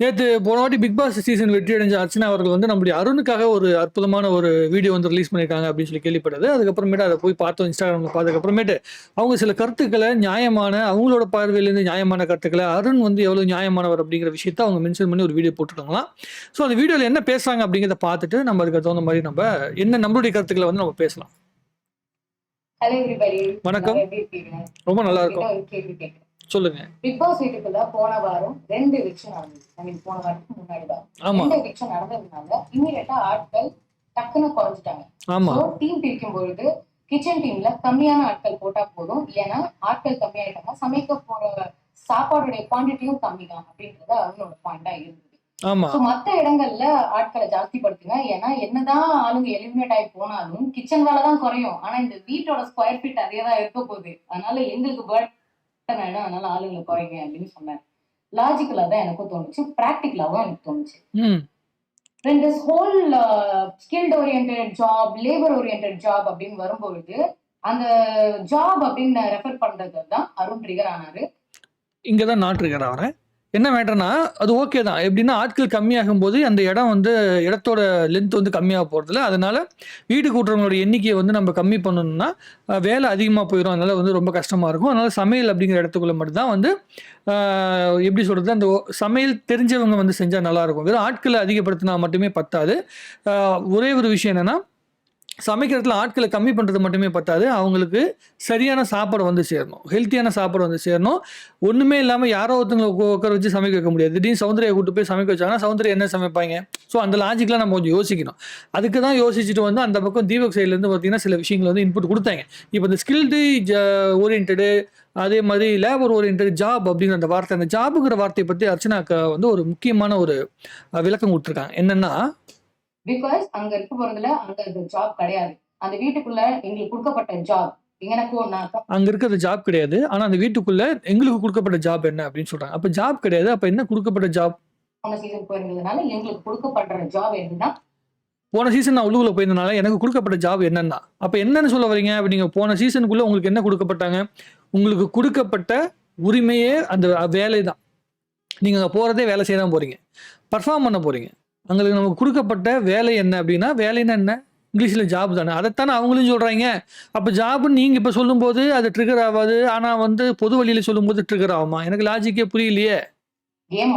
நேற்று போன வாட்டி பிக் பாஸ் சீசன் வெற்றி அடைஞ்ச அர்ச்சனா அவர்கள் வந்து நம்முடைய அருணுக்காக ஒரு அற்புதமான ஒரு வீடியோ வந்து ரிலீஸ் பண்ணியிருக்காங்க அப்படின்னு சொல்லி கேள்விப்பட்டது. அதுக்கப்புறமேட்டு அதை போய் பார்த்தோம் இன்ஸ்டாகிராமில் பார்த்ததுக்கப்புறமேட்டு அவங்க சில கருத்துக்களை நியாயமான அவங்களோட பார்வையிலேருந்து நியாயமான கருத்துக்களை அருண் வந்து எவ்வளோ நியாயமானவர் அப்படிங்கிற விஷயத்த அவங்க மென்ஷன் பண்ணி ஒரு வீடியோ போட்டுருக்காங்களாம். ஸோ அந்த வீடியோவில் என்ன பேசுறாங்க அப்படிங்கிறத பார்த்துட்டு நம்ம அதுக்கு தகுந்த மாதிரி நம்ம என்ன நம்மளுடைய கருத்துக்களை வந்து நம்ம பேசலாம். வணக்கம். ரொம்ப நல்லா இருக்கும். சொல்லுங்க. பிக் பாஸ் வீட்டுக்குள்ள போன வாரம் ரெண்டு எவிக்ஷன் நடந்தது. ஐ மீன் போன வாரத்துக்கு முன்னாடி தான். ரெண்டு எவிக்ஷன் நடந்ததுனால இமீடியட்டா ஆட்கள் டக்குன்னு குறைஞ்சிட்டாங்க. ஆமா. டீம் பிரிக்கும் பொழுது கிச்சன் டீம்ல கம்மியான ஆட்கள் போட்டா போதும். ஏன்னா ஆட்கள் கம்மியாயிட்டாங்க சமைக்க போற சாப்பாடுடைய குவான்டிட்டியும் கம்மி தான் அப்படின்றது அவங்களோட பாயிண்டா இருந்தது. மத்த இடங்கள்ல ஆட்களை ஜாஸ்தி படுத்துங்க. ஏன்னா என்னதான் ஆளுங்க எலிமினேட் ஆகி போனாலும் கிச்சன் வேலை தான் குறையும். ஆனா இந்த வீட்டோட ஸ்கொயர் ஃபீட் அதே தான் இருக்க போகுது. அதனால எங்களுக்கு பேர்டன் ஆயிடும் அதனால ஆளுங்களை குறைங்க அப்படின்னு சொன்னேன். லாஜிக்கலா தான் எனக்கும் தோணுச்சு. ப்ராக்டிக்கலாவும் எனக்கு தோணுச்சு. when this whole skilled oriented job labour oriented job அப்படின்னு வரும்பொழுது அந்த ஜாப் அப்படின்னு ரெஃபர் பண்றது தான் அருண் ட்ரிகர் ஆனாரு. இங்கே தான் நாட்டு இருக்கிற வரேன் என்ன மேட்டர்னா அது ஓகே தான். எப்படின்னா ஆட்கள் கம்மியாகும் போது அந்த இடம் வந்து இடத்தோட லென்த் வந்து கம்மியாக போகிறதுல அதனால வீடு கூட்டுறவங்களோட எண்ணிக்கையை வந்து நம்ம கம்மி பண்ணணும்னா வேலை அதிகமாக போயிடும் அதனால வந்து ரொம்ப கஷ்டமாக இருக்கும். அதனால சமையல் அப்படிங்கிற இடத்துக்குள்ள மட்டும்தான் வந்து எப்படி சொல்கிறது அந்த சமையல் தெரிஞ்சவங்க வந்து செஞ்சால் நல்லாயிருக்கும் வெறும் ஆட்களை அதிகப்படுத்தினா மட்டுமே பத்தாது. ஒரே ஒரு விஷயம் என்னென்னா சமைக்கிறதுல ஆட்களை கம்மி பண்ணுறது மட்டுமே பத்தாது. அவங்களுக்கு சரியான சாப்பாடு வந்து சேரணும். ஹெல்த்தியான சாப்பாடு வந்து சேரணும். ஒன்றுமே இல்லாமல் யாரோ ஒருத்தவங்க உட்கார வச்சு சமைக்க வைக்க முடியாது. திடீர்னு சௌந்தர்யா கூட்டு போய் சமைக்க வச்சாங்கன்னா சௌந்தர்யா என்ன சமைப்பாங்க? ஸோ அந்த லாஜிக்கெலாம் நம்ம கொஞ்சம் யோசிக்கணும். அதுக்கு தான் யோசிச்சுட்டு வந்து அந்த பக்கம் தீபக் சைட்லேருந்து பார்த்தீங்கன்னா சில விஷயங்கள் வந்து இன்புட் கொடுத்தாங்க. இப்போ இந்த ஸ்கில்டு ஓரியன்டு அதே மாதிரி லேபர் ஓரியன்ட் ஜாப் அப்படிங்கிற அந்த வார்த்தை அந்த ஜாபுங்கிற வார்த்தையை பற்றி அர்ச்சனாக்கு வந்து ஒரு முக்கியமான ஒரு விளக்கம் கொடுத்துருக்காங்க. என்னென்னா பிகாஸ் அங்க இருக்க போறதுல அங்க ஜாப் கிடையாது. அந்த வீட்டுக்குள்ள எங்களுக்கு கொடுக்கப்பட்ட ஜாப் அங்கே இருக்கிறது ஜாப் கிடையாது. ஆனால் அந்த வீட்டுக்குள்ளே எங்களுக்கு கொடுக்கப்பட்ட ஜாப் என்ன அப்படின்னு சொல்கிறாங்க அப்போ ஜாப் கிடையாது. அப்போ என்ன கொடுக்கப்பட்ட ஜாப் போன சீசன் போயிருந்ததுனால எங்களுக்கு கொடுக்கப்படுற ஜாப் என்னன்னா போன சீசன் நான் உள்ளுக்குள்ள போயிருந்தனால எனக்கு கொடுக்கப்பட்ட ஜாப் என்னன்னா. அப்போ என்னன்னு சொல்ல வரீங்க? அப்படி நீங்கள் போன சீசனுக்குள்ள உங்களுக்கு என்ன கொடுக்கப்பட்டாங்க? உங்களுக்கு கொடுக்கப்பட்ட உரிமையே அந்த வேலை தான் நீங்கள் அங்கே போகிறதே வேலை செய்ய தான் போகிறீங்க பர்ஃபார்ம் பண்ண போகிறீங்க அவங்களுக்கு நமக்கு கொடுக்கப்பட்ட வேலை என்ன அப்படின்னா வேலைன்னா என்ன இங்கிலீஷில் ஜாப் தானே. அதைத்தானே அவங்களும் சொல்கிறாங்க அப்போ ஜாப்னு நீங்கள் இப்போ சொல்லும்போது அது ட்ரிகர் ஆகாது. ஆனால் வந்து பொது வழியில் சொல்லும்போது ட்ரிகர் ஆகுமா? எனக்கு லாஜிக்கே புரியலையே. கேம்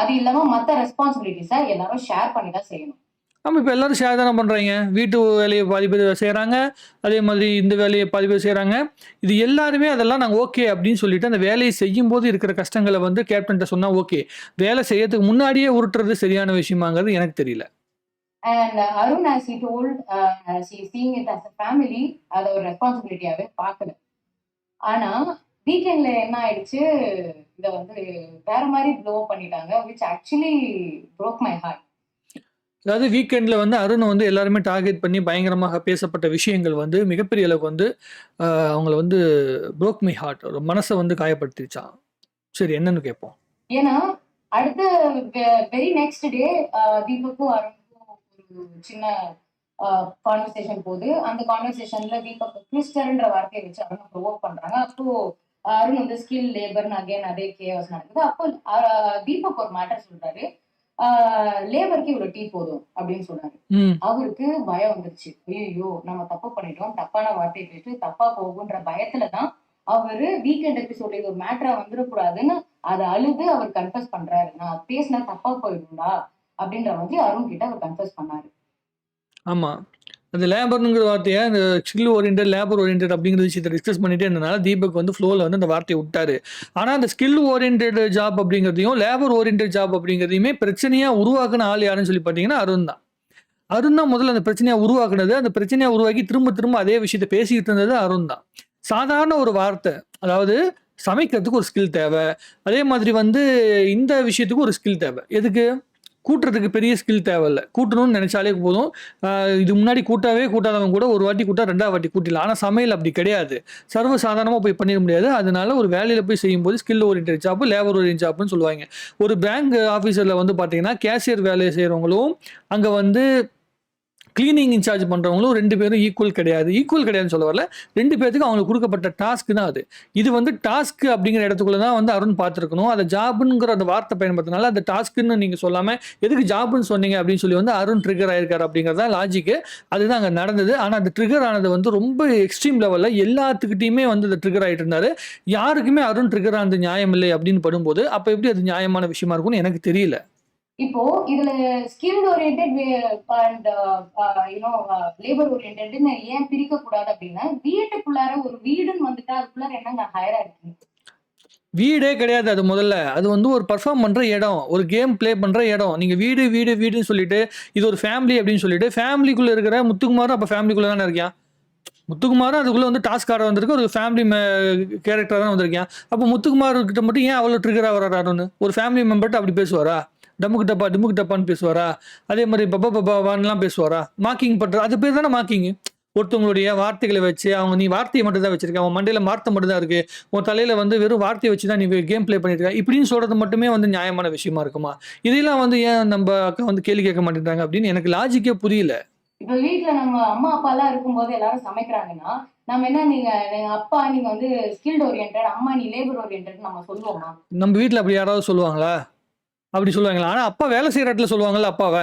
அது இல்லாமல் மற்ற ரெஸ்பான்சிபிலிட்டிஸை எல்லாரும் ஷேர் பண்ணி தான் செய்யணும். நம்ம இப்போ எல்லாரும் ஷேர் தானே பண்ணுறாங்க வீட்டு வேலையை பாதி பேர் செய்கிறாங்க அதே மாதிரி இந்த வேலையை பாதி பேர் செய்கிறாங்க இது எல்லாருமே அதெல்லாம் நாங்கள் ஓகே அப்படின்னு சொல்லிட்டு அந்த வேலையை செய்யும் போது இருக்கிற கஷ்டங்களை வந்து கேப்டன்ட்ட சொன்னால் ஓகே வேலை செய்யறதுக்கு முன்னாடியே உருட்டுறது சரியான விஷயமாங்கிறது எனக்கு தெரியல. And Arun as he told uh, she seeing it as a family அதை ஒரு ரெஸ்பான்சிபிலிட்டியாகவே பார்க்கல ஆனா வீக்கெண்ட்ல என்ன ஆயிடுச்சு? இதை வந்து வேற மாதிரி ப்ளோ பண்ணிட்டாங்க which actually broke my heart அதாவது வீக்கெண்டில் வந்து அருண் வந்து எல்லாருமே டார்கெட் பண்ணி பயங்கரமாக பேசப்பட்ட விஷயங்கள் வந்து மிகப்பெரிய அளவுக்கு வந்து ஆஹ், அவங்கள வந்து புரோக் மை ஹார்ட் ஒரு மனசை வந்து காயப்படுத்திருச்சான் சரி என்னன்னு கேட்போம். ஏன்னா அடுத்த வெரி நெக்ஸ்ட் டே தீபக்கும் அருணுக்கும் ஒரு சின்ன கான்வர்சேஷன் போகுது. அந்த கான்வர்சேஷன்ல தீபக் கிறிஸ்டர்ன்ற வார்த்தையை வச்சு அருணை ப்ரொவோக் பண்றாங்க. அப்போ அருண் வந்து ஸ்கில் லேபர்னு அகைன் அதே கேஸ் நடக்குது. அப்போ அஹ், தீபக் ஒரு மேட்டர் சொல்றாரு. லேபருக்கு இவ்வளவு டீ போதும் அப்படின்னு ம். அவருக்கு பயம் வந்துருச்சு. ஐயோ நம்ம தப்பு பண்ணிட்டோம் தப்பான வார்த்தை பேசி தப்பா போகுன்ற பயத்துல தான் அவரு வீக்கெண்ட் எபிசோட்ல இது ஒரு மேட்டரா வந்துடக்கூடாதுன்னு அதை அழுது அவர் கன்ஃபஸ் பண்றாரு. நான் பேசினா தப்பா போயிடும்டா அப்படின்ற மாதிரி அருண் கிட்ட அவர் கன்ஃபஸ் பண்ணாரு. ஆமாம் அந்த லேபர்னுங்கிற வார்த்தையை அந்த ஸ்கில் ஓரியன்ட் லேபர் ஓரியன்ட் அப்படிங்கிற விஷயத்தை டிஸ்கஸ் பண்ணிட்டே இருந்தனால தீபக் வந்து ஃப்ளோவில் வந்து அந்த வார்த்தையை விட்டாரு. ஆனால் அந்த ஸ்கில் ஓரியன்ட் ஜாப் அப்படிங்கிறதையும் லேபர் ஓரியன்ட் ஜாப் அப்படிங்கிறதையுமே பிரச்சனையாக உருவாக்குன ஆள் யாருன்னு சொல்லி பார்த்தீங்கன்னா அருண் தான். அருண் தான் முதல்ல அந்த பிரச்சனையை உருவாக்குனது. அந்த பிரச்சனையை உருவாக்கி திரும்ப திரும்ப அதே விஷயத்தை பேசிக்கிட்டு இருந்தது அருண் தான். சாதாரண ஒரு வார்த்தை. அதாவது சமைக்கிறதுக்கு ஒரு ஸ்கில் தேவை. அதே மாதிரி வந்து இந்த விஷயத்துக்கு ஒரு ஸ்கில் தேவை. எதுக்கு? கூட்டுறதுக்கு பெரிய ஸ்கில் தேவையில்லை. கூட்டணும்னு நினச்சாலே போதும். இது முன்னாடி கூட்டாவே கூட்டாதவங்க கூட ஒரு வாட்டி கூட்டா ரெண்டாவது வாட்டி கூட்டிடலாம். ஆனால் சமையல் அப்படி கிடையாது. சர்வ சாதாரணமாக போய் பண்ணிட முடியாது. அதனால ஒரு வேலையில் போய் செய்யும்போது skill oriented job labour oriented ஜாப்னு சொல்லுவாங்க. ஒரு பேங்க் ஆஃபீஸரில் வந்து பார்த்தீங்கன்னா கேஷியர் வேலையை செய்கிறவங்களும் அங்கே வந்து கிளீனிங் இன்சார்ஜ் பண்ணுறவங்களும் ரெண்டு பேரும் ஈக்குவல் கிடையாது. ஈக்குவல் கிடையாதுன்னு சொல்ல வரல. ரெண்டு பேர்த்துக்கும் அவங்களுக்கு கொடுக்கப்பட்ட டாஸ்க் தான் அது. இது வந்து டாஸ்க் அப்படிங்கிற இடத்துக்குள்ள தான் வந்து அருண் பார்த்துருக்கணும். அதை ஜாப்ங்கிற அந்த வார்த்தை பயன்படுத்தினால அந்த டாஸ்க்குன்னு நீங்கள் சொல்லாமல் எதுக்கு ஜாப்னு சொன்னீங்க அப்படின்னு சொல்லி வந்து அருண் ட்ரிகர் ஆயிருக்காரு அப்படிங்கிறது தான் லாஜிக்கு அதுதான் அங்கே நடந்தது. ஆனால் அந்த ட்ரிகர் ஆனது வந்து ரொம்ப எக்ஸ்ட்ரீம் லெவலில் எல்லாத்துக்கிட்டையுமே வந்து அந்த ட்ரிகர் ஆகிட்டு இருந்தார். யாருக்குமே அருண் ட்ரிகர் ஆனது நியாயம் இல்லை அப்படின்னு படும்போது அப்போ எப்படி அது நியாயமான விஷயமா இருக்கும்னு எனக்கு தெரியல. இப்போ இதுல skill oriented and you know labour ஓரியன்ட்னு ஏன் பிரிக்க கூடாது அப்படின்னா வீட்டுக்குள்ளார ஒரு வீடுன்னு வந்துட்டா அதுக்குள்ளார என்னங்க ஹையரா இருக்கு? வீடே கிடையாது அது முதல்ல. அது வந்து ஒரு பர்ஃபார்ம் பண்ணுற இடம் ஒரு கேம் ப்ளே பண்ணுற இடம். நீங்கள் வீடு வீடு வீடுன்னு சொல்லிட்டு இது ஒரு ஃபேமிலி அப்படின்னு சொல்லிட்டு ஃபேமிலிக்குள்ளே இருக்கிற முத்துக்குமாரும் அப்போ ஃபேமிலிக்குள்ளே தானே இருக்கான் முத்துக்குமாரும் அதுக்குள்ளே வந்து டாஸ்க் ஆட வந்திருக்கு ஒரு ஃபேமிலி கேரக்டர் தான் வந்திருக்கேன் அப்போ முத்துக்குமார் கிட்ட மட்டும் ஏன் அவ்வளோ ட்ரிகராக வராருன்னு ஒரு ஃபேமிலி மெம்பர்கிட்ட அப்படி பேசுவாரா? டம்முக்கு டப்பா டிமுக்கு டப்பான்னு பேசுவாரா? அதே மாதிரி பப்பா பப்பாவான்லாம் பேசுவாரா? மார்க்கிங் பண்ணுறது அது பேர் தானே மார்க்கிங் ஒருத்தவங்களுடைய வார்த்தைகளை வச்சு அவங்க நீ வார்த்தையை மட்டும் தான் வச்சிருக்க அவன் மண்டையில வார்த்தை மட்டும் தான் இருக்கு. உன் தலையில வந்து வெறும் வார்த்தையை வச்சு தான் நீ கேம் ப்ளே பண்ணிட்டு இருக்க. இப்படின்னு சொல்றது மட்டுமே வந்து நியாயமான விஷயமா இருக்குமா? இதெல்லாம் வந்து ஏன் நம்ம அக்கா வந்து கேள்வி கேட்க மாட்டேங்கிறாங்க அப்படின்னு எனக்கு லாஜிக்கே புரியல. இப்ப வீட்ல நம்ம அம்மா அப்பா எல்லாம் இருக்கும்போது எல்லாரும் சமைக்கிறாங்கன்னா நம்ம என்ன நீங்க அப்பா நீங்க வந்து ஸ்கில்ட் ஓரியன்ட் அம்மா நீ லேபர் ஓரியன்ட் நம்ம சொல்லுவோமா? நம்ம வீட்டில் அப்படி யாராவது சொல்லுவாங்களா? அப்படி சொல்லுவாங்களா? ஆனால் அப்பா வேலை செய்கிற இடத்துல சொல்லுவாங்கல்ல அப்பாவை.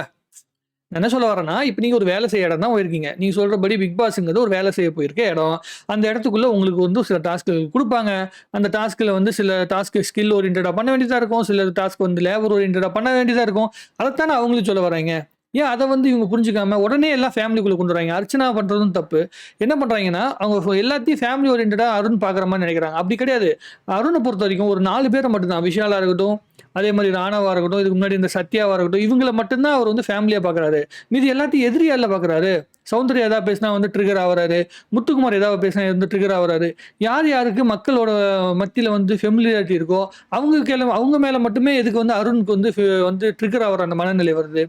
என்ன சொல்ல வரேன்னா இப்போ நீங்கள் ஒரு வேலை செய்ய இடம் தான் போயிருக்கீங்க. நீங்கள் சொல்கிறபடி பிக் பாஸுங்கிறது ஒரு வேலை செய்ய போயிருக்க இடம். அந்த இடத்துக்குள்ளே உங்களுக்கு வந்து சில டாஸ்க்கு கொடுப்பாங்க. அந்த டாஸ்க்கில் வந்து சில டாஸ்க் ஸ்கில் ஓரியன்டாக பண்ண வேண்டியதாக இருக்கும். சில டாஸ்க் வந்து லேபர் ஓரியன்டாக பண்ண வேண்டியதாக இருக்கும். அதைத்தானே அவங்களும் சொல்ல வராங்க ஏன் அதை வந்து இவங்க புரிஞ்சுக்காம உடனே எல்லாம் ஃபேமிலிக்குள்ளே கொண்டு வராங்க. அர்ச்சனா பண்ணுறதும் தப்பு. என்ன பண்ணுறாங்கன்னா அவங்க எல்லாத்தையும் ஃபேமிலி ஓரியன்டாக அருண் பார்க்குற மாதிரி நினைக்கிறாங்க. அப்படி கிடையாது. அருணை பொறுத்த வரைக்கும் ஒரு நாலு பேரை மட்டும்தான். விஷாலாக இருக்கட்டும் அதே மாதிரி ராணவாக இருக்கட்டும் இதுக்கு முன்னாடி இந்த சத்யாவாக இருக்கட்டும் இவங்களை மட்டும்தான் அவர் வந்து ஃபேமிலியாக பார்க்குறாரு. மீதி எல்லாத்தையும் எதிரியால பார்க்குறாரு. சௌந்தர்யா ஏதாவது பேசினா வந்து ட்ரிகர் ஆகிறாரு. முத்துக்குமார் ஏதாவது பேசினா வந்து ட்ரிகர் ஆகிறாரு. யார் யாருக்கு மக்களோட மத்தியில் வந்து ஃபெமிலியாரிட்டி இருக்கோ அவங்க கேள்வி அவங்க மேலே மட்டுமே எதுக்கு வந்து அருணுக்கு வந்து வந்து ட்ரிகர் ஆகிற அந்த மனநிலை வருது.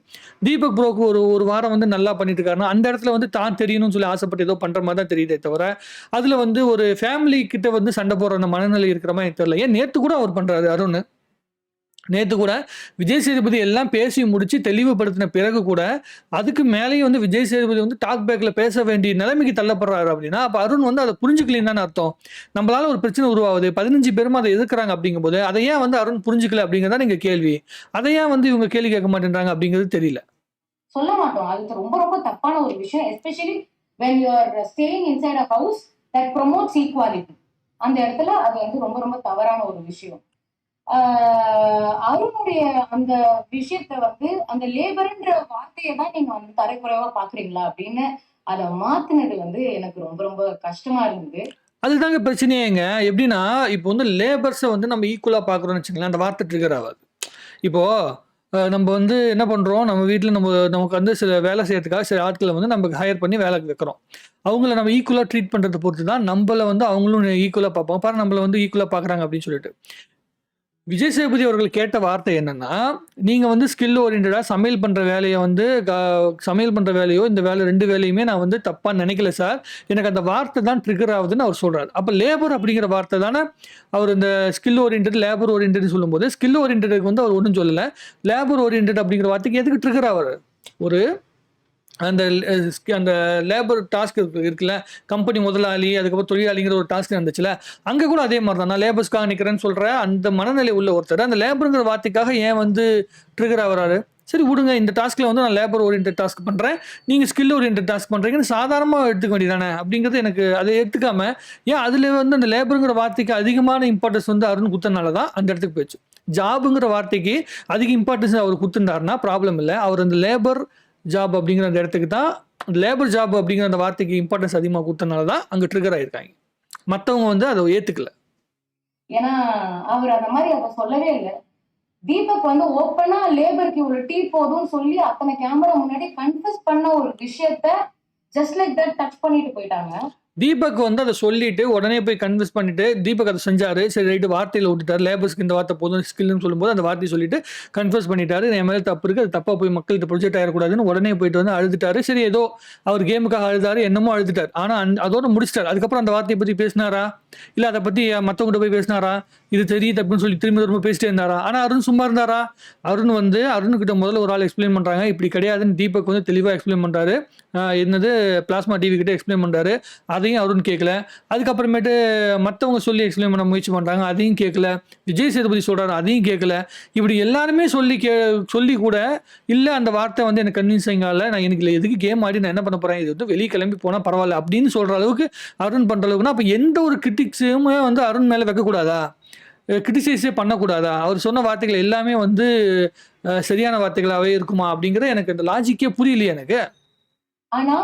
தீபக் ப்ரோக்கு ஒரு ஒரு வாரம் வந்து நல்லா பண்ணிட்டு இருக்காருன்னா அந்த இடத்துல வந்து தான் தெரியணும்னு சொல்லி ஆசைப்பட்டு ஏதோ பண்ணுற மாதிரி தான் தெரியுதே தவிர அதில் வந்து ஒரு ஃபேமிலி கிட்ட வந்து சண்டை போடுற அந்த மனநிலை இருக்கிற மாதிரி எனக்கு தெரியல. ஏன் நேற்று கூட அவர் பண்ணுறாரு அருண். நேற்று கூட விஜய் சேதுபதி எல்லாம் பேசி முடித்து தெளிவுபடுத்தின பிறகு கூட அதுக்கு மேலேயும் வந்து விஜய் சேதுபதி வந்து டாக் பேக்கில் பேச வேண்டிய நிலைமைக்கு தள்ளப்படுறாரு அப்படின்னா அப்போ அருண் வந்து அதை புரிஞ்சுக்கலன்னு அர்த்தம். நம்மளால ஒரு பிரச்சனை உருவாகுது. பதினஞ்சு பேரும் அதை எதிர்க்கிறாங்க அப்படிங்கும்போது அதை ஏன் வந்து அருண் புரிஞ்சுக்கல அப்படிங்கிறதா நீங்கள் கேள்வி. அதை ஏன் வந்து இவங்க கேள்வி கேட்க மாட்டேன்றாங்க அப்படிங்கிறது தெரியல. சொல்ல மாட்டோம். அது ரொம்ப ரொம்ப தப்பான ஒரு விஷயம். Especially when you are staying inside a house that promotes அந்த இடத்துல அது வந்து ரொம்ப ரொம்ப தவறான ஒரு விஷயம். அருணுடைய அந்த விஷயத்த வந்து அந்த லேபர்ன்ற வார்த்தையை தான் நீங்க வந்து தரைக்குறைவா பாக்குறீங்களா அப்படின்னு அதை மாத்தினது வந்து எனக்கு ரொம்ப ரொம்ப கஷ்டமா இருந்தது. அதுதாங்க பிரச்சனையேங்க. எப்படின்னா இப்போ வந்து லேபர்ஸை வந்து நம்ம ஈக்குவலாக பார்க்குறோம்னு வச்சுங்களேன் அந்த வார்த்தை ட்ரிகர் ஆகாது. இப்போ நம்ம வந்து என்ன பண்ணுறோம் நம்ம வீட்டில் நம்ம நமக்கு வந்து சில வேலை செய்யறதுக்காக சில ஆட்களை வந்து நம்ம ஹையர் பண்ணி வேலைக்கு வைக்கிறோம். அவங்கள நம்ம ஈக்குவலாக ட்ரீட் பண்ணுறதை பொறுத்து தான் நம்மளை வந்து அவங்களும் ஈக்குவலாக பார்ப்போம் பாரு நம்மளை வந்து ஈக்குவலாக பார்க்குறாங்க அப்படின்னு சொல்லிட்டு. விஜய் சேதுபதி அவர்கள் கேட்ட வார்த்தை என்னன்னா நீங்க வந்து ஸ்கில் ஓரியன்டா சமையல் பண்ற வேலையை வந்து க- சமையல் பண்ற வேலையோ இந்த வேலை ரெண்டு வேலையுமே நான் வந்து தப்பா நினைக்கல சார். எனக்கு அந்த வார்த்தை தான் ட்ரிகர் ஆகுதுன்னு அவர் சொல்றாரு. அப்ப லேபர் அப்படிங்கிற வார்த்தை தானே அவர் இந்த ஸ்கில் ஓரியன்ட் லேபர் ஓரியன்ட் சொல்லும்போது ஸ்கில் ஓரியன்டுக்கு வந்து அவர் ஒன்றும் சொல்லலை. லேபர் ஓரியன்ட் அப்படிங்கிற வார்த்தைக்கு எதுக்கு ட்ரிகர் ஆவாரு? ஒரு அந்த அந்த லேபர் டாஸ்க் இருக்கு இருக்குல்ல? கம்பெனி முதலாளி அதுக்கப்புறம் தொழிலாளிங்கிற ஒரு டாஸ்க் இருந்துச்சுல அங்கே கூட அதே மாதிரி தான் நான் லேபர்ஸ்க்காக நிற்கிறேன்னு சொல்கிற அந்த மனநிலை உள்ள ஒருத்தர். அந்த லேபருங்கிற வார்த்தைக்காக ஏன் வந்து ட்ரிகர் ஆகிறாரு? சரி விடுங்க. இந்த டாஸ்க்கில் வந்து நான் லேபர் ஓரியன்ட் டாஸ்க் பண்ணுறேன் நீங்கள் ஸ்கில் ஓரியன்ட் டாஸ்க் பண்ணுறீங்கன்னு சாதாரணமாக எடுத்துக்க வேண்டியதானே அப்படிங்கிறது எனக்கு அதை எடுத்துக்காம ஏன் அதில் வந்து அந்த லேபருங்கிற வார்த்தைக்கு அதிகமான இம்பார்ட்டன்ஸ் வந்து அருண் குத்தனால தான் அந்த இடத்துக்கு போயிடுச்சு. ஜாபுங்கிற வார்த்தைக்கு அதிக இம்பார்ட்டன்ஸ் அவர் குத்துனாருன்னா ப்ராப்ளம் இல்லை. அவர் அந்த லேபர் ஜாப் அப்படிங்கிற அந்த இடத்துக்கு தான் லேபர் ஜாப் அப்படிங்கிற அந்த வார்த்தைக்கு இம்பார்ட்டன்ஸ் அதிகமாக கொடுத்தனால தான் அங்கே ட்ரிகர் ஆகிருக்காங்க மற்றவங்க வந்து அதை ஏற்றுக்கல ஏன்னா அவர் அந்த மாதிரி அதை சொல்லவே இல்லை. தீபக் வந்து ஓப்பனா லேபருக்கு இவ்வளவு டீ போதும்னு சொல்லி அத்தனை கேமரா முன்னாடி கன்ஃபியூஸ் பண்ண ஒரு விஷயத்த ஜஸ்ட் லைக் தட் டச் பண்ணிட்டு போயிட்டாங்க. தீபக் வந்து அதை சொல்லிட்டு உடனே போய் கன்வின்ஸ் பண்ணிட்டு தீபக் அதை செஞ்சாரு. சரி ரைட்டு வார்த்தையில் விட்டுட்டார். லேபர்ஸ்க்கு இந்த வார்த்தை போதும் ஸ்கில்னு சொல்லும்போது அந்த வார்த்தையை சொல்லிட்டு கன்ஃபியூஸ் பண்ணிட்டாரு. என் மேலே தப்பு இருக்கு. அது தப்பா போய் மக்கள்கிட்ட ப்ரொஜெக்ட் ஆயிடக்கூடாதுன்னு உடனே போயிட்டு வந்து அழுதுட்டாரு. சரி ஏதோ அவர் கேமுக்காக அழுதாரு என்னமோ அழுதுட்டார். ஆனால் அந் அதோட முடிச்சிட்டார். அதுக்கப்புறம் அந்த வார்த்தையை பத்தி பேசினாரா? இல்லை அதை பத்தி மற்றவங்கிட்ட போய் பேசினாரா? இது தெரியுது அப்படின்னு சொல்லி திரும்ப திரும்ப பேசிட்டே இருந்தாரா? ஆனால் அருண் சும்மா இருந்தாரா? அருண் வந்து அருண்கிட்ட முதல்ல ஒரு ஆள் எக்ஸ்பிளைன் பண்ணுறாங்க இப்படி கிடையாதுன்னு தீபக் வந்து தெளிவாக எக்ஸ்பிளைன் பண்ணுறாரு என்னது பிளாஸ்மா டிவி கிட்ட எக்ஸ்பிளைன் பண்ணுறாரு அதையும் அருண் கேட்கல அதுக்கப்புறமேட்டு மற்றவங்க சொல்லி எக்ஸ்பிளைன் பண்ண முயற்சி பண்ணுறாங்க அதையும் கேட்கல விஜய் சேதுபதி சொல்கிறாரு அதையும் கேட்கல இப்படி எல்லாருமே சொல்லி கே சொல்லி கூட இல்லை அந்த வார்த்தை வந்து எனக்கு கன்வின்சிங் ஆகல நான் எனக்கு இல்லை எதுக்கு கேம் ஆடி நான் என்ன பண்ண போகிறேன் இது வந்து வெளியே கிளம்பி போனால் பரவாயில்ல அப்படின்னு சொல்கிற அளவுக்கு அருண் பண்ணுற அளவுக்குன்னா அப்போ எந்த ஒரு கிரிட்டிக்ஸுமே வந்து அருண் மேலே வைக்கக்கூடாதா கிரிட்டிசைஸே பண்ணக்கூடாதா? அவர் சொன்ன வார்த்தைகள் எல்லாமே வந்து சரியான வார்த்தைகளாகவே இருக்குமா அப்படிங்கிறது எனக்கு இந்த லாஜிக்கே புரியலையே எனக்கு. ஆனா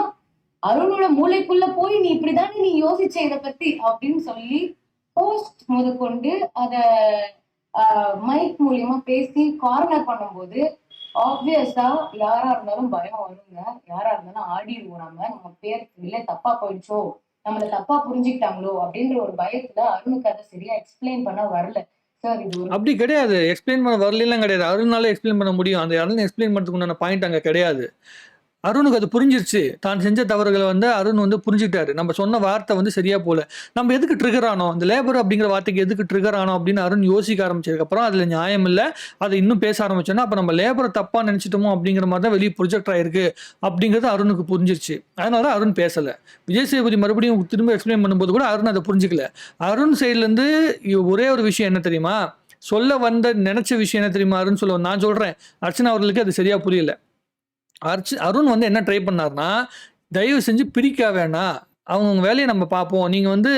அருணோட மூளைக்குள்ள போய் நீ இப்படிதானே நீ யோசிச்ச இத பத்தி அப்படின்னு சொல்லி போஸ்ட் முதற்கொண்டு அத மைக் மூலியமா பேசி கார்னர் பண்ணும்போது ஆப்வியஸா யாரா இருந்தாலும் பயம் வருங்க. யாரா இருந்தாலும் ஆடிடுவோம் நம்ம. நம்ம பேர் இல்ல தப்பா போயிடுச்சோ? நம்மள தப்பா புரிஞ்சுக்கிட்டாங்களோ அப்படின்ற ஒரு பயத்துல அருணுக்கு அதை சரியா எக்ஸ்பிளைன் பண்ண வரல. அப்படி கிடையாது. எக்ஸ்பிளைன் பண்ண வரலாம் கிடையாது. அருணால எக்ஸ்பிளைன் பண்ண முடியும். அந்த அருண் எக்ஸ்பிளைன் பண்ணுறதுக்கு உண்டான பாயிண்ட் அங்கே கிடையாது. அருணுக்கு அது புரிஞ்சிருச்சு. தான் செஞ்ச தவறுகளை வந்து அருண் வந்து புரிஞ்சுக்கிட்டாரு. நம்ம சொன்ன வார்த்தை வந்து சரியா போல. நம்ம எதுக்கு ட்ரிகர் ஆனோம்? அந்த லேபர் அப்படிங்கிற வார்த்தைக்கு எதுக்கு ட்ரிகர் ஆனோம் அப்படின்னு அருண் யோசிக்க ஆரம்பிச்சதுக்கப்புறம் அதில் நியாயம் இல்லை. அதை இன்னும் பேச ஆரம்பிச்சோன்னா அப்போ நம்ம லேபரை தப்பாக நினச்சிட்டோமோ அப்படிங்கிற மாதிரி தான் வெளியே ப்ரொஜெக்ட் ஆயிருக்கு அப்படிங்கிறது அருணுக்கு புரிஞ்சிருச்சு. அதனால தான் அருண் பேசலை. விஜய் சேதுபதி மறுபடியும் திரும்ப எக்ஸ்பிளைன் பண்ணும்போது கூட அருண் அதை புரிஞ்சுக்கல. அருண் சைட்லேருந்து ஒரே ஒரு விஷயம் என்ன தெரியுமா? சொல்ல வந்த நினைச்ச விஷயம் என்ன தெரியுமா? அருண் சொல்ல நான் சொல்கிறேன் அர்ச்சனா அவர்களுக்கு அது சரியாக புரியல. அர்ச்சு அருண் வந்து என்ன ட்ரை பண்ணார்னா தயவு செஞ்சு பிரிக்க வேணாம் அவங்க வேலையை நம்ம பார்ப்போம். நீங்கள் வந்து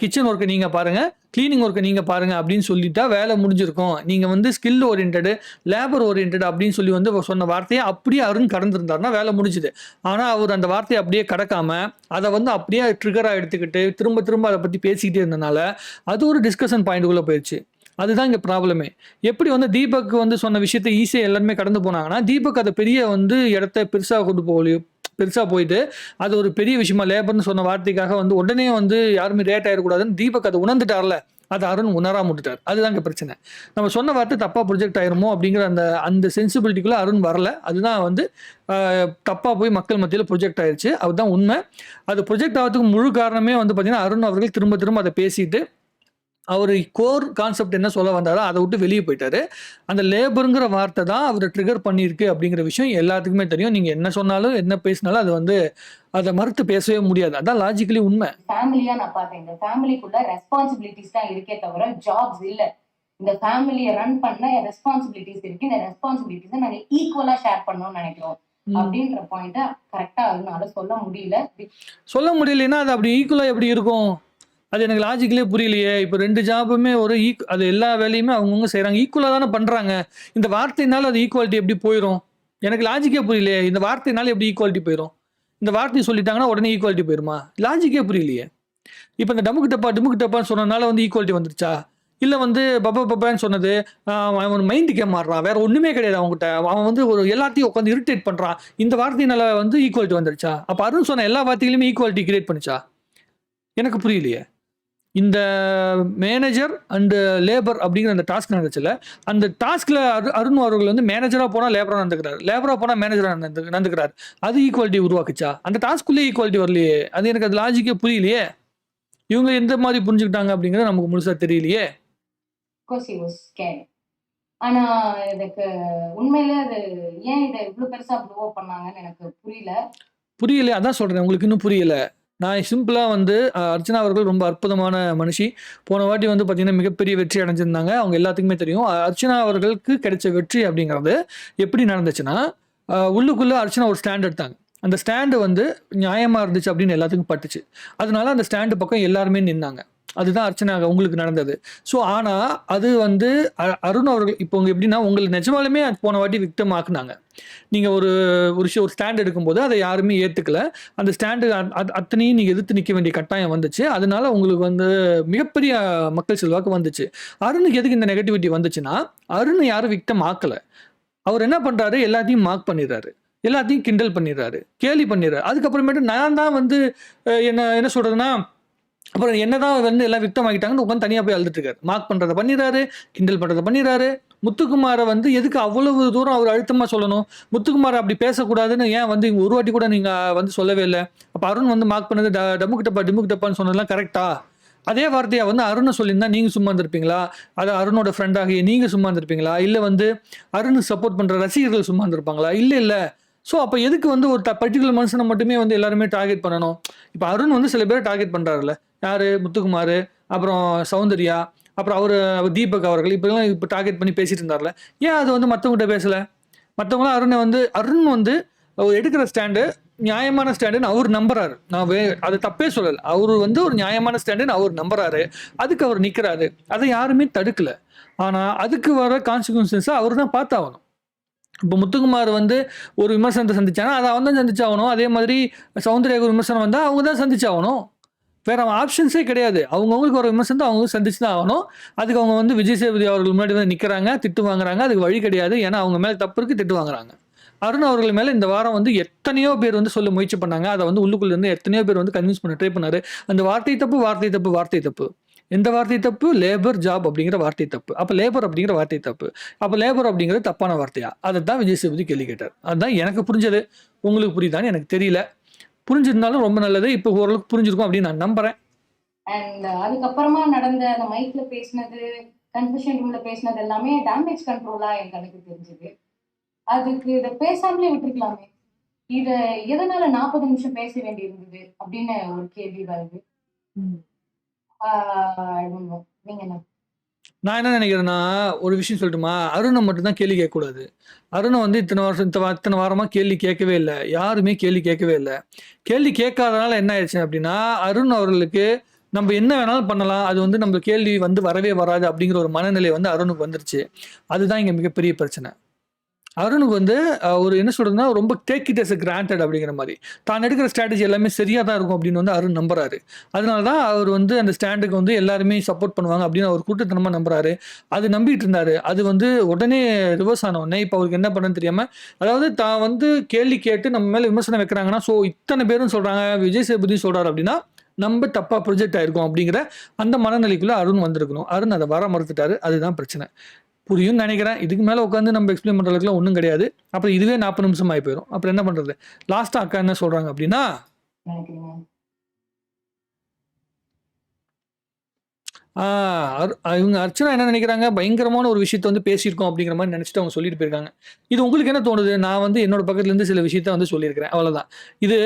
கிச்சன் ஒர்க்கை நீங்கள் பாருங்கள் க்ளீனிங் ஒர்க்கை நீங்கள் பாருங்கள் அப்படின்னு சொல்லிட்டா வேலை முடிஞ்சிருக்கும். நீங்கள் வந்து ஸ்கில் ஓரியன்டு லேபர் ஓரியன்டு அப்படின்னு சொல்லி வந்து சொன்ன வார்த்தையை அப்படியே அருண் கடந்திருந்தாருன்னா வேலை முடிஞ்சுது. ஆனால் அவர் அந்த வார்த்தையை அப்படியே கடக்காம அதை வந்து அப்படியே ட்ரிகராக எடுத்துக்கிட்டு திரும்ப திரும்ப அதை பற்றி பேசிக்கிட்டே இருந்தனால அது ஒரு டிஸ்கஷன் பாயிண்ட்டுக்குள்ளே போயிடுச்சு அதுதான் இங்கே ப்ராப்ளமே எப்படி வந்து தீபக் வந்து சொன்ன விஷயத்தை ஈஸியாக எல்லாருமே கடந்து போனாங்கன்னா தீபக் அதை பெரிய வந்து இடத்த பெருசாக கொண்டு போகலையோ பெருசாக போயிட்டு அது ஒரு பெரிய விஷயமா லேபர்னு சொன்ன வார்த்தைக்காக வந்து உடனே வந்து யாருமே ரேட் ஆயிடக்கூடாதுன்னு தீபக் அதை உணர்ந்துட்டார்ல. அது அருண் உணராம விட்டுட்டார் அதுதான் இங்கே பிரச்சனை. நம்ம சொன்ன வார்த்தை தப்பாக ப்ரொஜெக்ட் ஆயிருமோ அப்படிங்கிற அந்த அந்த சென்சிபிலிட்டிக்குள்ளே அருண் வரல. அதுதான் வந்து தப்பாக போய் மக்கள் மத்தியில் ப்ரொஜெக்ட் ஆயிடுச்சு அதுதான் உண்மை. அது ப்ரொஜெக்ட் ஆகிறதுக்கு முழு காரணமே வந்து பார்த்தீங்கன்னா அருண் அவர்கள் திரும்ப திரும்ப அதை பேசிட்டு அவர் கோர் கான்செப்ட் என்ன சொல்ல வந்தாரோ அதை விட்டு வெளியே போயிட்டாரு. அந்த லேபருங்கிற வார்த்தை தான் அவரை ட்ரிகர் பண்ணியிருக்கு அப்படிங்கிற விஷயம் எல்லாத்துக்குமே தெரியும். நீங்கள் என்ன சொன்னாலும் என்ன பேசினாலும் அது வந்து அதை மறுத்து பேசவே முடியாது. அதான் லாஜிக்கலி உண்மை. ஃபேமிலியா நான் பார்த்தேன். இந்த ஃபேமிலிக்குள்ள ரெஸ்பான்சிபிலிட்டிஸ் தான் இருக்கே தவிர ஜாப்ஸ் இல்ல. இந்த ஃபேமிலியை ரன் பண்ண ரெஸ்பான்சிபிலிட்டிஸ் இருக்கு. இந்த ரெஸ்பான்சிபிலிட்டிஸ் நாங்க ஈக்குவலா ஷேர் பண்ணணும்னு நினைக்கிறோம். அப்படின்ற பாயிண்ட கரெக்டா அதனால சொல்ல முடியல. சொல்ல முடியலைன்னா அது அப்படி ஈக்குவலாக எப்படி இருக்கும்? அது எனக்கு லாஜிக்கலே புரியலையே. இப்போ ரெண்டு ஜாபுமே ஒரு ஈக் அது எல்லா வேலையுமே அவங்கவுங்க செய்கிறாங்க ஈக்குவலாக தானே பண்ணுறாங்க இந்த வார்த்தையினால அது ஈக்குவாலிட்டி எப்படி போயிடும் எனக்கு லாஜிக்கே புரியலையே. இந்த வார்த்தையினால எப்படி ஈக்குவாலிட்டி போயிடும் இந்த வார்த்தையை சொல்லிட்டாங்கன்னா உடனே ஈக்குவாலிட்டி போயிருமா? லாஜிக்கே புரியலையே. இப்போ இந்த டமுக்கு டப்பா டிமுக்கு டப்பான்னு சொன்னதுனால வந்து ஈக்குவாலிட்டி வந்துருச்சா? இல்லை வந்து பப்பா பப்பான்னு சொன்னது அவன் அவன் மைண்டுக்கே மாறுறான் வேற ஒன்றுமே கிடையாது அவங்ககிட்ட அவன் வந்து ஒரு எல்லாத்தையும் உட்காந்து இரிட்டேட் பண்ணுறான் இந்த வார்த்தையினால வந்து ஈக்குவாலிட்டி வந்துருச்சா? அப்போ அருண் சொன்ன எல்லா வார்த்தைகளுமே ஈக்குவாலிட்டி கிரியேட் பண்ணிச்சா? எனக்கு புரியலையே. இந்த மேனேஜர் அண்டு லேபர் அப்படிங்கிற அந்த டாஸ்க் நடந்துச்சுல அந்த டாஸ்கில் அரு அருண் அவர்கள் வந்து மேனேஜராக போனால் லேபராக நடந்துக்கிறார். லேபராக போனால் மேனேஜராக நடந்து நடந்துக்கிறார். அது ஈக்குவாலிட்டி உருவாக்குச்சா? அந்த டாஸ்க்குள்ளே ஈக்குவாலிட்டி வரலையே. அது எனக்கு அது லாஜிக்கே புரியலையே. இவங்க எந்த மாதிரி புரிஞ்சுக்கிட்டாங்க அப்படிங்கிறது நமக்கு முழுசாக தெரியலையே. ஆனா இதுக்கு உண்மையிலே அது ஏன் இதை இவ்வளவு பெருசா ப்ளோ பண்ணாங்கன்னு எனக்கு புரியல. புரியல அதான் சொல்கிறேன் உங்களுக்கு இன்னும் புரியல. நான் சிம்பிளாக வந்து அர்ச்சனா அவர்கள் ரொம்ப அற்புதமான மனுஷி. போன வாட்டி வந்து பார்த்திங்கன்னா மிகப்பெரிய வெற்றி அடைஞ்சிருந்தாங்க. அவங்க எல்லாத்துக்குமே தெரியும். அர்ச்சனா அவர்களுக்கு கிடைச்ச வெற்றி அப்படிங்கிறது எப்படி நடந்துச்சுன்னா உள்ளுக்குள்ளே அர்ச்சனா ஒரு ஸ்டாண்ட் எடுத்தாங்க. அந்த ஸ்டாண்டு வந்து நியாயமாக இருந்துச்சு அப்படின்னு எல்லாத்துக்கும் பட்டுச்சு. அதனால அந்த ஸ்டாண்டு பக்கம் எல்லாருமே நின்னாங்க. அதுதான் அர்ச்சனாக உங்களுக்கு நடந்தது. ஸோ ஆனால் அது வந்து அ- அருண் அவர்கள் இப்போ உங்கள் எப்படின்னா உங்களை நிஜமாலுமே போன வாட்டி விக்டம் ஆக்குனாங்க. நீங்கள் ஒரு ஒரு ஷோ- ஒரு ஸ்டாண்ட் எடுக்கும்போது அதை யாருமே ஏற்றுக்கல அந்த ஸ்டாண்டு அத்தனையும் நீங்கள் எதிர்த்து நிற்க வேண்டிய கட்டாயம் வந்துச்சு. அதனால உங்களுக்கு வந்து மிகப்பெரிய மக்கள் செல்வாக்கு வந்துச்சு. அருணுக்கு எதுக்கு இந்த நெகட்டிவிட்டி வந்துச்சுன்னா அருண் யாரும் விக்டம் ஆக்கல. அவர் என்ன பண்ணுறாரு எல்லாத்தையும் மார்க் பண்ணிடுறாரு. எல்லாத்தையும் கிண்டல் பண்ணிடுறாரு. கேலி பண்ணிடுறாரு. அதுக்கப்புறமேட்டு நான் தான் வந்து என்ன என்ன சொல்கிறதுன்னா அப்புறம் என்னதான் வந்து எல்லாம் விக்டம் ஆகிட்டாங்கன்னு உட்காந்து தனியாக போய் அழுதுட்டு மார்க் பண்ணுறதை பண்ணிடுறாரு கிண்டல் பண்ணுறதை பண்ணிடுறாரு. முத்துக்குமாரை வந்து எதுக்கு அவ்வளவு தூரம் அவர் அழுத்தமாக சொல்லணும்? முத்துக்குமார் அப்படி பேசக்கூடாதுன்னு ஏன் வந்து ஒரு வாட்டி கூட நீங்கள் வந்து சொல்லவே இல்லை? அப்போ அருண் வந்து மார்க் பண்ணது ட டமுக்கு டப்பா டிமுக்கு டப்பான்னு சொன்னதெல்லாம் கரெக்டா அதே வார்த்தையை வந்து அருணை சொல்லியிருந்தா நீங்கள் சும்மா இருந்திருப்பீங்களா? அது அருணோட ஃப்ரெண்டாகிய நீங்கள் சும்மா இருந்திருப்பீங்களா? இல்லை வந்து அருணுக்கு சப்போர்ட் பண்ணுற ரசிகர்கள் சும்மா இருந்திருப்பாங்களா? இல்லை இல்லை. ஸோ அப்போ எதுக்கு வந்து ஒரு பர்டிகுலர் மனுஷனை மட்டுமே வந்து எல்லாருமே டார்கெட் பண்ணணும்? இப்போ அருண் வந்து சில பேர் டார்கெட் பண்ணுறாருல்ல யார்? முத்துக்குமார் அப்புறம் சௌந்தர்யா அப்புறம் அவர் தீபக் அவர்கள் இப்படிலாம் இப்போ டார்கெட் பண்ணி பேசிட்டு இருந்தார்ல. ஏன் அது வந்து மற்றவங்ககிட்ட பேசலை? மற்றவங்களாம் அருணை வந்து அருண் வந்து அவர் எடுக்கிற ஸ்டாண்டு நியாயமான ஸ்டாண்டுன்னு அவர் நம்புறாரு. நான் வே அது தப்பே சொல்லலை. அவர் வந்து ஒரு நியாயமான ஸ்டாண்டுன்னு அவர் நம்புறாரு. அதுக்கு அவர் நிற்கிறாரு அதை யாருமே தடுக்கல. ஆனால் அதுக்கு வர கான்சிக்வன்சஸை அவர் தான் பார்த்தாகணும். இப்போ முத்துக்குமார் வந்து ஒரு விமர்சனத்தை சந்திச்சானா அதை அவன் தான் சந்திச்சாகணும். அதே மாதிரி சௌந்தர்யா ஒரு விமர்சனம் வந்தால் அவங்க தான் சந்திச்சாகணும். வேற ஆப்ஷன்ஸே கிடையாது. அவங்கவுங்களுக்கு ஒரு விமர்சனத்தை அவங்க சந்திச்சு தான் ஆகணும். அதுக்கு அவங்க வந்து விஜய் சேதுபதி அவர்கள் முன்னாடி வந்து நிற்கிறாங்க திட்டு வாங்குறாங்க. அதுக்கு வழி கிடையாது. ஏன்னா அவங்க மேலே தப்பு இருக்கு திட்டு வாங்குறாங்க. அருண் அவர்கள் மேலே இந்த வாரம் வந்து எத்தனையோ பேர் வந்து சொல்ல முயற்சி பண்ணாங்க. அதை வந்து உள்ளுக்குள்ள இருந்து எத்தனையோ பேர் வந்து கன்வின்ஸ் பண்ண ட்ரை பண்ணாரு. அந்த வார்த்தை தப்பு வார்த்தை தப்பு வார்த்தை தப்பு. எந்த வார்த்தை தப்பு? லேபர் ஜாப் அப்படிங்கிற வார்த்தை தப்பு. அப்போ லேபர் அப்படிங்கிற வார்த்தை தப்பு. அப்போ லேபர் அப்படிங்கிறது தப்பான வார்த்தையா? அதை தான் விஜய் சேதுபதி கேள்வி கேட்டார். அதுதான் எனக்கு புரிஞ்சது. உங்களுக்கு புரியுதான்னு எனக்கு தெரியல. புரிஞ்சிருந்தாலும் ரொம்ப நல்லது. இப்போ ஓரளவுக்கு புரிஞ்சிருக்கும் அப்படின்னு நான் நம்புறேன். அண்ட் அதுக்கப்புறமா நடந்த அந்த மைக்ல பேசினது கன்ஃபெஷன் ரூம்ல பேசினது எல்லாமே டேமேஜ் கண்ட்ரோலா என் கணக்கு தெரிஞ்சது. அதுக்கு இதை பேசாமலே விட்டுருக்கலாமே. இத எதனால நாற்பது நிமிஷம் பேச வேண்டி இருந்தது அப்படின்னு ஒரு கேள்வி வருது. நீங்க என்ன நான் என்ன நினைக்கிறேன்னா ஒரு விஷயம் சொல்லட்டுமா? அருணை மட்டும்தான் கேள்வி கேட்கக்கூடாது. அருணை வந்து இத்தனை வருஷம் இத்தனை வா- இத்தனை வாரமாக கேள்வி கேட்கவே இல்லை. யாருமே கேள்வி கேட்கவே இல்லை. கேள்வி கேட்காதனால என்ன ஆயிடுச்சு அப்படின்னா அருண் அவர்களுக்கு நம்ம என்ன வேணாலும் பண்ணலாம். அது வந்து நம்ம கேள்வி வந்து வரவே வராது அப்படிங்கிற ஒரு மனநிலை வந்து அருணுக்கு வந்துருச்சு. அதுதான் இங்கே மிகப்பெரிய பிரச்சனை. அருணுக்கு வந்து ஒரு என்ன சொல்றதுன்னா ரொம்ப டேக் இட் எஸ் கிராண்டட் அப்படிங்கிற மாதிரி. தான் எடுக்கிற ஸ்ட்ராட்டஜி எல்லாமே சரியாக தான் இருக்கும் அப்படின்னு வந்து அருண் நம்புறாரு. அதனால தான் அவர் வந்து அந்த ஸ்டாண்டுக்கு வந்து எல்லாருமே சப்போர்ட் பண்ணுவாங்க அப்படின்னு அவர் கூட்டத்தனமாக நம்புறாரு. அது நம்பிட்டு இருந்தாரு. அது வந்து உடனே ரிவர்ஸ் ஆன உடனே இப்போ அவருக்கு என்ன பண்ணன்னு தெரியாம அதாவது தான் வந்து கேள்வி கேட்டு நம்ம மேலே விமர்சனம் வைக்கிறாங்கன்னா ஸோ இத்தனை பேரும் சொல்றாங்க விஜய் சேபதி சொல்றாரு அப்படின்னா நம்ம தப்பாக ப்ரொஜெக்ட் ஆயிருக்கோம் அப்படிங்கிற அந்த மனநிலைக்குள்ளே அருண் வந்திருக்கணும். அருண் அதை வர மறுத்துட்டாரு. அதுதான் பிரச்சனை. புரியும்னு நினைக்கிறேன். இதுக்கு மேலே உட்காந்து நம்ம எக்ஸ்பிளைன் பண்ணுறதுக்குலாம் ஒன்றும் கிடையாது. அப்புறம் இதுவே நாற்பது நிமிஷம் ஆகி போயிடும் அப்புறம் என்ன பண்ணுறது லாஸ்ட்டாக அக்கா என்ன சொல்கிறாங்க அப்படின்னா இவங்க அர்ச்சனா என்ன நினைக்கிறாங்க? பயங்கரமான ஒரு விஷயத்த வந்து பேசியிருக்கோம் அப்படிங்கிற மாதிரி நினச்சிட்டு அவங்க சொல்லிட்டு போயிருக்காங்க. இது உங்களுக்கு என்ன தோணுது? நான் வந்து என்னோட பக்கத்துலேருந்து சில விஷயத்த வந்து சொல்லியிருக்கிறேன். அவ்வளோதான் இது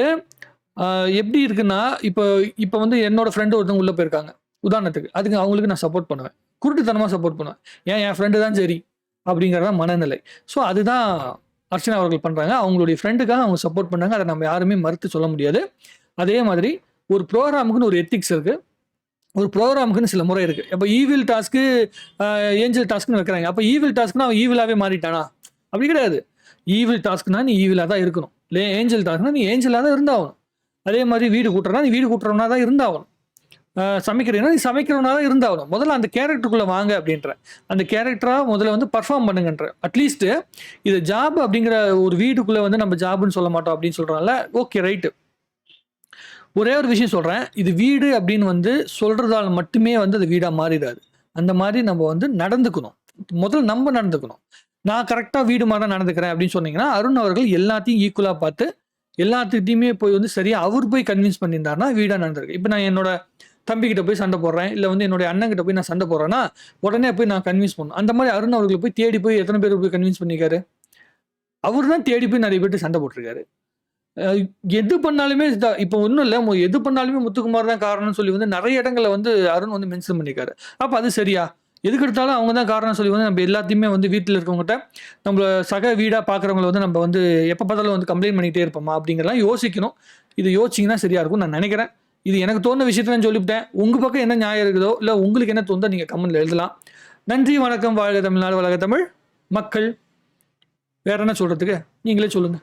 எப்படி இருக்குன்னா இப்போ இப்போ வந்து என்னோட ஃப்ரெண்டு ஒருத்தவங்க உள்ளே போயிருக்காங்க. உதாரணத்துக்கு அதுக்கு அவங்களுக்கு நான் சப்போர்ட் பண்ணுவேன். குருட்டுத்தனமாக சப்போர்ட் பண்ணுவேன். ஏன் என் ஃப்ரெண்டு தான் சரி அப்படிங்கிறத மனநிலை. ஸோ அதுதான் அர்ச்சனா அவர்கள் பண்ணுறாங்க அவங்களுடைய ஃப்ரெண்டுக்காக அவங்க சப்போர்ட் பண்ணாங்க. அதை நம்ம யாருமே மறுத்து சொல்ல முடியாது. அதே மாதிரி ஒரு ப்ரோக்ராமுக்குன்னு ஒரு எத்திக்ஸ் இருக்குது ஒரு ப்ரோக்ராமுக்குன்னு சில முறை இருக்குது இப்போ ஈவில் டாஸ்க்கு ஏஞ்சல் டாஸ்க்குன்னு வைக்கிறாங்க. அப்போ ஈவில் டாஸ்க்னா அவன் ஈவிலாகவே மாறிட்டானா? அப்படி கிடையாது. ஈவில் டாஸ்க்னா நீ ஈவிலாக தான் இருக்கணும். இல்லை ஏஞ்சல் டாஸ்க்னா நீ ஏஞ்சலாக தான் இருந்தாகணும். அதே மாதிரி வீடு கூட்டுறனா நீ வீடு கூட்டுறவனா தான் இருந்தாகணும். சமைக்கிறீங்கன்னா நீ சமைக்கிறவனாக தான் இருந்தாகணும். முதல்ல அந்த கேரக்டருக்குள்ளே வாங்க அப்படின்ற அந்த கேரக்டராக முதல்ல வந்து பர்ஃபார்ம் பண்ணுங்கன்ற அட்லீஸ்ட்டு இது ஜாப் அப்படிங்கிற ஒரு வீட்டுக்குள்ளே வந்து நம்ம ஜாப்னு சொல்ல மாட்டோம் அப்படின்னு சொல்கிறனால ஓகே ரைட்டு ஒரே ஒரு விஷயம் சொல்கிறேன் இது வீடு அப்படின்னு வந்து சொல்கிறதால மட்டுமே வந்து அது வீடாக மாறிடாது. அந்த மாதிரி நம்ம வந்து நடந்துக்கணும். முதல்ல நம்ம நடந்துக்கணும். நான் கரெக்டாக வீடு மாதிரி தான் நடந்துக்கிறேன் அப்படின்னு சொன்னீங்கன்னா அருண் அவர்கள் எல்லாத்தையும் ஈக்குவலாக பார்த்து எல்லாத்துக்கிட்டையுமே போய் வந்து சரியாக அவர் போய் கன்வின்ஸ் பண்ணியிருந்தாருன்னா வீடாக நடந்திருக்கு. இப்போ நான் என்னோட தம்பிக்கிட்ட போய் சண்டை போடுறேன் இல்லை வந்து என்னுடைய அண்ணன்கிட்ட போய் நான் சண்டை போடுறேன்னா உடனே போய் நான் கன்வின்ஸ் பண்ணணும். அந்த மாதிரி அருண் அவர்களை போய் தேடி போய் எத்தனை பேர் போய் கன்வின்ஸ் பண்ணிக்காரு அவர் தான் தேடி போய் நிறைய பேர்ட்டு சண்டை போட்டிருக்காரு. எது பண்ணாலுமே இப்போ ஒன்றும் இல்லை எது பண்ணாலுமே முத்துக்குமார் தான் காரணம்னு சொல்லி வந்து நிறைய இடங்களில் வந்து அருண் வந்து மென்ஷன் பண்ணியிருக்காரு. அப்போ அது சரியா? எதுக்கு எடுத்தாலும் அவங்க தான் காரணம் சொல்லி வந்து நம்ம எல்லாத்தையுமே வந்து வீட்டில் இருக்கவங்ககிட்ட நம்மள சக வீடாக பார்க்குறவங்கள வந்து நம்ம வந்து எப்போ பார்த்தாலும் வந்து கம்ப்ளைண்ட் பண்ணிகிட்டே இருப்போமா அப்படிங்கிறலாம் யோசிக்கணும். இது யோசிச்சிங்கன்னா சரியாக இருக்கும் நான் நினைக்கிறேன். இது எனக்கு தோணுன விஷயத்த நான் சொல்லிவிட்டேன். உங்கள் பக்கம் என்ன நியாயம் இருக்குதோ இல்லை உங்களுக்கு என்ன தோணுதோ நீங்கள் கமெண்ட்ல எழுதலாம். நன்றி வணக்கம் வாழ்க தமிழ்நாடு வழக தமிழ். மக்கள் வேற என்ன சொல்கிறதுக்கு நீங்களே சொல்லுங்கள்